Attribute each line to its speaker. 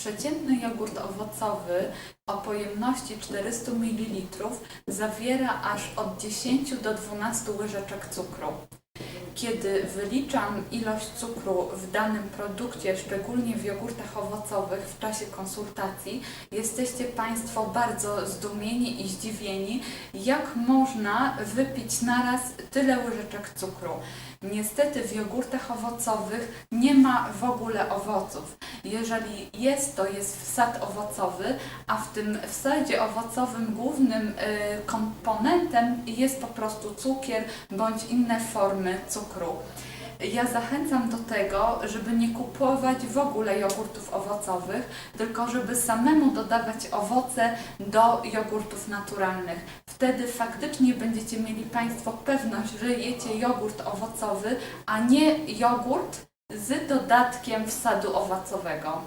Speaker 1: Przeciętny jogurt owocowy o pojemności 400 ml zawiera aż od 10 do 12 łyżeczek cukru. Kiedy wyliczam ilość cukru w danym produkcie, szczególnie w jogurtach owocowych w czasie konsultacji, jesteście Państwo bardzo zdumieni i zdziwieni, jak można wypić naraz tyle łyżeczek cukru. Niestety w jogurtach owocowych nie ma w ogóle owoców. Jeżeli jest, to jest wsad owocowy, a w tym wsadzie owocowym głównym y, komponentem jest po prostu cukier bądź inne formy cukru. Ja zachęcam do tego, żeby nie kupować w ogóle jogurtów owocowych, tylko żeby samemu dodawać owoce do jogurtów naturalnych. Wtedy faktycznie będziecie mieli Państwo pewność, że jecie jogurt owocowy, a nie jogurt z dodatkiem wsadu owocowego.